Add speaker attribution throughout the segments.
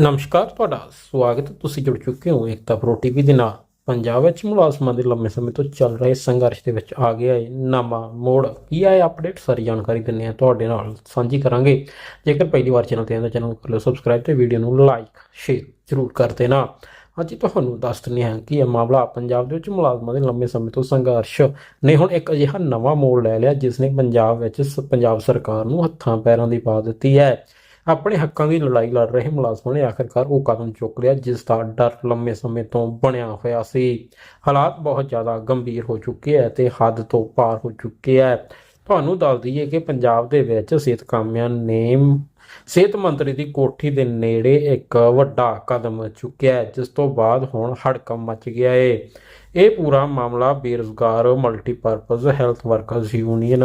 Speaker 1: ਨਮਸਕਾਰ, ਤੁਹਾਡਾ ਸਵਾਗਤ ਤੁਸੀਂ ਜੁੜ ਚੁੱਕੇ ਹੋ ਏਕਤਾ ਪ੍ਰੋ ਟੀਵੀ ਦੇ ਨਾਲ। ਪੰਜਾਬ ਵਿੱਚ ਮੁਲਾਜ਼ਮਾਂ ਦੇ ਲੰਮੇ ਸਮੇਂ ਤੋਂ ਚੱਲ ਰਹੇ ਸੰਘਰਸ਼ ਦੇ ਵਿੱਚ ਆ ਗਿਆ ਹੈ ਨਵਾਂ ਮੋੜ। ਕੀ ਆਏ ਅਪਡੇਟ ਸਾਰੀ ਜਾਣਕਾਰੀ ਦਿੰਦੇ ਹਾਂ ਤੁਹਾਡੇ ਨਾਲ। ਸਾਂਝੀ ਕਰਾਂਗੇ। ਜੇਕਰ ਪਹਿਲੀ ਵਾਰ ਚੈਨਲ ਤੇ ਆਏ ਤਾਂ ਚੈਨਲ ਨੂੰ ਕਰ ਲਓ ਸਬਸਕ੍ਰਾਈਬ ਤੇ ਵੀਡੀਓ ਨੂੰ ਲਾਈਕ ਸ਼ੇਅਰ ਜ਼ਰੂਰ ਕਰ ਦੇਣਾ। ਅੱਜ ਤੁਹਾਨੂੰ ਦੱਸ ਦਿੰਦੇ ਹਾਂ ਕਿ ਇਹ ਮਾਮਲਾ ਪੰਜਾਬ ਦੇ ਵਿੱਚ ਮੁਲਾਜ਼ਮਾਂ ਦੇ ਲੰਮੇ ਸਮੇਂ ਤੋਂ ਸੰਘਰਸ਼ ਨੇ ਹੁਣ ਇੱਕ ਅਜਿਹਾ ਨਵਾਂ ਮੋੜ ਲੈ ਲਿਆ ਜਿਸ ਨੇ ਪੰਜਾਬ ਵਿੱਚ ਸ- ਪੰਜਾਬ ਸਰਕਾਰ ਨੂੰ ਹੱਥਾਂ ਪੈਰਾਂ ਦੀ ਪਾ ਦਿੱਤੀ ਹੈ। ਆਪਣੇ ਹੱਕਾਂ ਦੀ ਲੜਾਈ ਲੜ ਰਹੇ ਮੁਲਾਜ਼ਮਾਂ ਨੇ ਆਖਿਰਕਾਰ ਉਹ ਕਦਮ ਚੁੱਕ ਲਿਆ, ਜਿਸ ਦਾ ਡਰ ਲੰਮੇ ਸਮੇਂ ਤੋਂ ਬਣਿਆ ਹੋਇਆ ਸੀ। ਹਾਲਾਤ ਬਹੁਤ ਜ਼ਿਆਦਾ ਗੰਭੀਰ ਹੋ ਚੁੱਕੇ ਹੈ ਤੇ ਹੱਦ ਤੋਂ ਪਾਰ ਹੋ ਚੁੱਕੇ ਹੈ ਤੁਹਾਨੂੰ ਦੱਸ ਦਈਏ ਕਿ ਪੰਜਾਬ ਦੇ ਵਿੱਚ ਸਿਹਤ ਕਾਮਿਆਂ ਨੇ ਸਿਹਤ ਮੰਤਰੀ ਦੀ ਕੋਠੀ ਦੇ ਨੇੜੇ ਇੱਕ ਵੱਡਾ ਕਦਮ ਚੁੱਕਿਆ ਜਿਸ ਤੋਂ ਬਾਅਦ ਹੁਣ ਹੜਕਮ ਮਚ ਗਿਆ ਏ। ਇਹ ਪੂਰਾ ਮਾਮਲਾ ਬੇਰੁਜ਼ਗਾਰ ਮਲਟੀਪਰਪਸ ਹੈਲਥ ਵਰਕਰਸ ਯੂਨੀਅਨ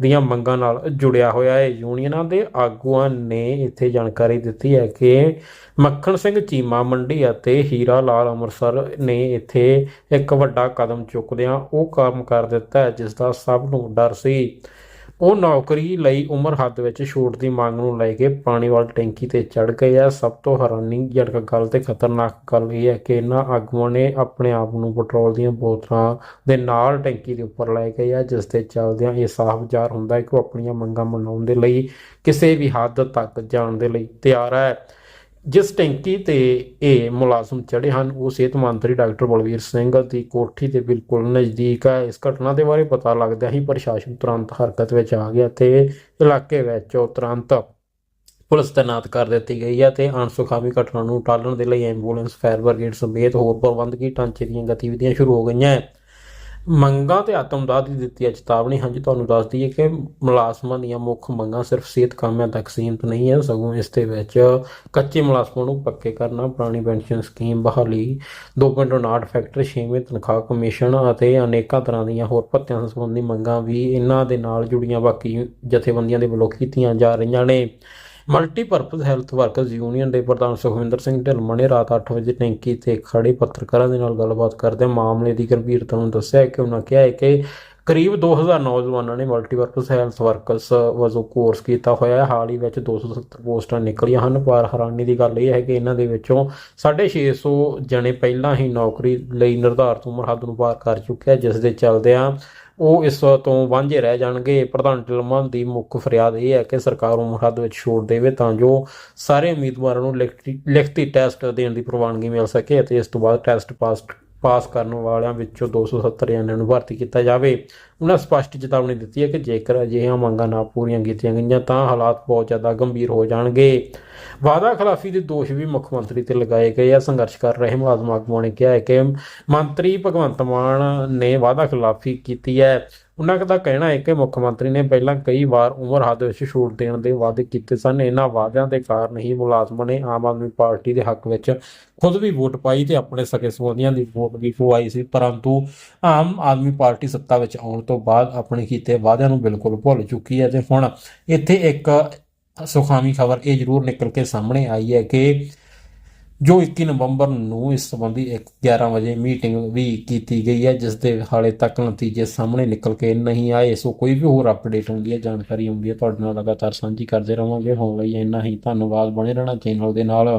Speaker 1: ਦੀਆਂ ਮੰਗਾਂ ਨਾਲ ਜੁੜਿਆ ਹੋਇਆ ਹੈ ਯੂਨੀਅਨਾਂ ਦੇ ਆਗੂਆਂ ਨੇ ਇੱਥੇ ਜਾਣਕਾਰੀ ਦਿੱਤੀ ਹੈ ਕਿ ਮੱਖਣ ਸਿੰਘ ਚੀਮਾ ਮੰਡੀ ਅਤੇ ਹੀਰਾ ਲਾਲ ਅੰਮ੍ਰਿਤਸਰ ਨੇ ਇੱਥੇ ਇੱਕ ਵੱਡਾ ਕਦਮ ਚੁੱਕਦਿਆਂ ਉਹ ਕੰਮ ਕਰ ਦਿੱਤਾ ਹੈ, ਜਿਸ ਦਾ ਸਭ ਨੂੰ ਡਰ ਸੀ। ਉਹ ਨੌਕਰੀ ਲਈ ਉਮਰ ਹੱਦ ਵਿੱਚ ਛੂਟ ਦੀ ਮੰਗ ਨੂੰ ਲੈ ਕੇ ਪਾਣੀ ਵਾਲ ਟੈਂਕੀ ਤੇ ਚੜ ਗਏ ਆ। ਸਭ ਤੋਂ ਹੈਰਾਨੀਜਨਕ ਗੱਲ ਤੇ ਖਤਰਨਾਕ ਗੱਲ ਇਹ ਹੈ ਕਿ ਇਹਨਾਂ ਆਗੂਆਂ ਨੇ ਆਪਣੇ ਆਪ ਨੂੰ ਪੈਟਰੋਲ ਦੀਆਂ ਬੋਤਲਾਂ ਦੇ ਨਾਲ ਟੈਂਕੀ ਦੇ ਉੱਪਰ ਲੈ ਗਏ ਆ, ਜਿਸ ਤੇ ਚੱਲਦਿਆਂ ਇਹ ਸਾਫ਼ ਜ਼ਾਹਰ ਹੁੰਦਾ ਹੈ ਕਿ ਉਹ ਆਪਣੀਆਂ ਮੰਗਾਂ ਮਨਾਉਣ ਦੇ ਲਈ ਕਿਸੇ ਵੀ ਹੱਦ ਤੱਕ ਜਾਣ ਦੇ ਲਈ ਤਿਆਰ ਹੈ। ਜਿਸ ਟੈਂਕੀ ਤੇ ਇਹ ਮੁਲਾਜ਼ਮ ਚੜੇ ਹਨ, ਉਹ ਸਿਹਤ ਮੰਤਰੀ ਡਾਕਟਰ ਬਲਵੀਰ ਸਿੰਘ ਦੀ ਕੋਠੀ ਦੇ ਬਿਲਕੁਲ ਨਜ਼ਦੀਕ ਹੈ। ਇਸ ਘਟਨਾ ਦੇ ਬਾਰੇ ਪਤਾ ਲੱਗਦਿਆਂ ਹੀ ਪ੍ਰਸ਼ਾਸਨ ਤੁਰੰਤ ਹਰਕਤ ਵਿੱਚ ਆ ਗਿਆ ਤੇ ਇਲਾਕੇ ਵਿੱਚ ਤੁਰੰਤ ਪੁਲਿਸ ਤੈਨਾਤ ਕਰ ਦਿੱਤੀ ਗਈ ਹੈ ਤੇ ਅਣਸੁਖਾਵੀ ਘਟਨਾ ਨੂੰ ਟਾਲਣ ਦੇ ਲਈ ਐਂਬੂਲੈਂਸ, ਫਾਇਰ ਬ੍ਰਿਗੇਡ ਸਮੇਤ ਹੋਰ ਪ੍ਰਬੰਧਕੀ ਢਾਂਚੇ ਦੀਆਂ ਗਤੀਵਿਧੀਆਂ ਸ਼ੁਰੂ ਹੋ ਗਈਆਂ। ਹੈ ਮੰਗਾਂ ਤੇ ਆਤਮਦਾਦ ਦੀ ਦਿੱਤੀ ਹੈ, ਚੇਤਾਵਨੀ ਹਾਂਜੀ ਤੁਹਾਨੂੰ ਦੱਸ ਦਈਏ ਕਿ ਮੁਲਾਜ਼ਮਾਂ ਦੀਆਂ ਮੁੱਖ ਮੰਗਾਂ ਸਿਰਫ ਸਿਹਤ ਕਾਮਿਆਂ ਤੱਕ ਸੀਮਿਤ ਨਹੀਂ ਹੈ, ਸਗੋਂ ਇਸ ਦੇ ਵਿੱਚ ਕੱਚੇ ਮੁਲਾਜ਼ਮਾਂ ਨੂੰ ਪੱਕੇ ਕਰਨਾ, ਪੁਰਾਣੀ ਪੈਨਸ਼ਨ ਸਕੀਮ ਬਹਾਲੀ 2.59 ਫੈਕਟਰ 6ਵੇਂ ਤਨਖਾਹ ਕਮਿਸ਼ਨ ਅਤੇ ਅਨੇਕਾਂ ਤਰ੍ਹਾਂ ਦੀਆਂ ਹੋਰ ਭੱਤਿਆਂ ਸੰਬੰਧੀ ਮੰਗਾਂ ਵੀ ਇਹਨਾਂ ਦੇ ਨਾਲ ਜੁੜੀਆਂ ਬਾਕੀ ਜਥੇਬੰਦੀਆਂ ਦੇ ਵੱਲੋਂ ਕੀਤੀਆਂ ਜਾ ਰਹੀਆਂ ਨੇ। ਮਲਟੀਪਰਪਸ ਹੈਲਥ ਵਰਕਰਸ ਯੂਨੀਅਨ ਦੇ ਪ੍ਰਧਾਨ ਸੁਖਵਿੰਦਰ ਸਿੰਘ ਢਿਲਮਾ ਨੇ ਰਾਤ 8 ਵਜੇ ਟੈਂਕੀ ਤੇ ਖੜੇ ਪੱਤਰਕਾਰਾਂ ਦੇ ਨਾਲ ਗੱਲਬਾਤ ਕਰਦੇ ਮਾਮਲੇ ਦੀ ਗੰਭੀਰਤਾ ਨੂੰ ਦੱਸਿਆ ਕਿ ਉਹਨਾਂ ਕਿਹਾ ਹੈ ਕਿ ਕਰੀਬ 2000 ਨੌਜਵਾਨਾਂ ਨੇ ਮਲਟੀਪਰਪਸ ਹੈਲਥ ਵਰਕਰਸ ਵਜੋਂ ਕੋਰਸ ਕੀਤਾ ਹੋਇਆ ਹੈ। ਹਾਲ ਹੀ ਵਿੱਚ 270 ਪੋਸਟਾਂ ਨਿਕਲੀਆਂ ਹਨ। ਪਰ ਹੈਰਾਨੀ ਦੀ ਗੱਲ ਇਹ ਹੈ ਕਿ ਇਹਨਾਂ ਦੇ ਵਿੱਚੋਂ 650 ਜਣੇ ਪਹਿਲਾਂ ਹੀ ਨੌਕਰੀ ਲਈ ਨਿਰਧਾਰਤ ਉਮਰ ਹੱਦ ਨੂੰ ਪਾਰ ਕਰ ਚੁੱਕੇ ਆ, ਜਿਸ ਦੇ ਚੱਲਦਿਆਂ ਉਹ ਇਸ ਤੋਂ ਵਾਂਝੇ ਰਹਿ ਜਾਣਗੇ। ਪ੍ਰਧਾਨ ਢਿਲਮਾ ਦੀ ਮੁੱਖ ਫਰਿਆਦ ਇਹ ਹੈ ਕਿ ਸਰਕਾਰ ਉਮਰ ਹੱਦ ਵਿੱਚ ਛੋੜ ਦੇਵੇ ਤਾਂ ਜੋ ਸਾਰੇ ਉਮੀਦਵਾਰਾਂ ਨੂੰ ਲਿਖਤੀ ਲਿਖਤੀ ਟੈਸਟ ਦੇਣ ਦੀ ਪ੍ਰਵਾਨਗੀ ਮਿਲ ਸਕੇ ਅਤੇ ਇਸ ਤੋਂ ਬਾਅਦ ਟੈਸਟ ਪਾਸ ਪਾਸ ਕਰਨ ਵਾਲਿਆਂ ਵਿੱਚੋਂ 270 ਜਣਿਆਂ ਨੂੰ ਭਰਤੀ ਕੀਤਾ ਜਾਵੇ। ਉਹਨਾਂ ਸਪਸ਼ਟ ਚੇਤਾਵਨੀ ਦਿੱਤੀ ਹੈ ਕਿ ਜੇਕਰ ਅਜਿਹੀਆਂ ਮੰਗਾਂ ਨਾ ਪੂਰੀਆਂ ਕੀਤੀਆਂ ਗਈਆਂ ਤਾਂ ਹਾਲਾਤ ਬਹੁਤ ਜ਼ਿਆਦਾ ਗੰਭੀਰ ਹੋ ਜਾਣਗੇ। ਵਾਅਦਾ ਖਿਲਾਫੀ ਦੇ ਦੋਸ਼ ਵੀ ਮੁੱਖ ਮੰਤਰੀ ਤੇ ਲਗਾਏ ਗਏ ਆ। ਸੰਘਰਸ਼ ਕਰ ਰਹੇ ਮੁਲਾਜ਼ਮ ਆਗੂਆਂ ਨੇ ਕਿਹਾ ਹੈ ਕਿ ਮੰਤਰੀ ਭਗਵੰਤ ਮਾਨ ਨੇ ਵਾਅਦਾ ਖਿਲਾਫੀ ਕੀਤੀ ਹੈ। ਉਹਨਾਂ ਦਾ ਕਹਿਣਾ ਹੈ ਕਿ ਮੁੱਖ ਮੰਤਰੀ ਨੇ ਪਹਿਲਾਂ ਕਈ ਵਾਰ ਉਮਰ ਹੱਦ ਵਿੱਚ ਛੋਟ ਦੇਣ ਦੇ ਵਾਅਦੇ ਕੀਤੇ ਸਨ। ਇਹਨਾਂ ਵਾਅਦਿਆਂ ਦੇ ਕਾਰਨ ਹੀ ਮੁਲਾਜ਼ਮਾਂ ਨੇ ਆਮ ਆਦਮੀ ਪਾਰਟੀ ਦੇ ਹੱਕ ਵਿੱਚ ਖੁਦ ਵੀ ਵੋਟ ਪਾਈ ਤੇ ਆਪਣੇ ਸਕੇ ਸੰਬੰਧੀਆਂ ਦੀ ਵੋਟ ਵੀ ਪਵਾਈ ਸੀ। ਪਰੰਤੂ ਆਮ ਆਦਮੀ ਪਾਰਟੀ ਸੱਤਾ ਵਿੱਚ ਆਉਣ ਤੋਂ ਬਾਅਦ ਆਪਣੇ ਕੀਤੇ ਵਾਅਦਿਆਂ ਨੂੰ ਬਿਲਕੁਲ ਭੁੱਲ ਚੁੱਕੀ ਹੈ ਤੇ ਹੁਣ ਇੱਥੇ ਇੱਕ ਸੁਖਾਵੀ ਖਬਰ ਇਹ ਜ਼ਰੂਰ ਨਿਕਲ ਕੇ ਸਾਹਮਣੇ ਆਈ ਹੈ ਕਿ ਜੋ 21 ਨਵੰਬਰ ਨੂੰ ਇਸ ਸੰਬੰਧੀ ਇੱਕ 11 ਵਜੇ ਮੀਟਿੰਗ ਵੀ ਕੀਤੀ ਗਈ ਹੈ, ਜਿਸ ਦੇ ਹਾਲੇ ਤੱਕ ਨਤੀਜੇ ਸਾਹਮਣੇ ਨਿਕਲ ਕੇ ਨਹੀਂ ਆਏ। ਸੋ ਕੋਈ ਵੀ ਹੋਰ ਅਪਡੇਟ ਹੁੰਦੀ ਹੈ, ਜਾਣਕਾਰੀ ਹੁੰਦੀ ਹੈ, ਤੁਹਾਡੇ ਨਾਲ ਲਗਾਤਾਰ ਸਾਂਝੀ ਕਰਦੇ ਰਹਾਂਗੇ ਹੁਣ ਲਈ ਇੰਨਾ ਹੀ। ਧੰਨਵਾਦ। ਬਣੇ ਰਹਿਣਾ ਚੈਨਲ ਦੇ ਨਾਲ।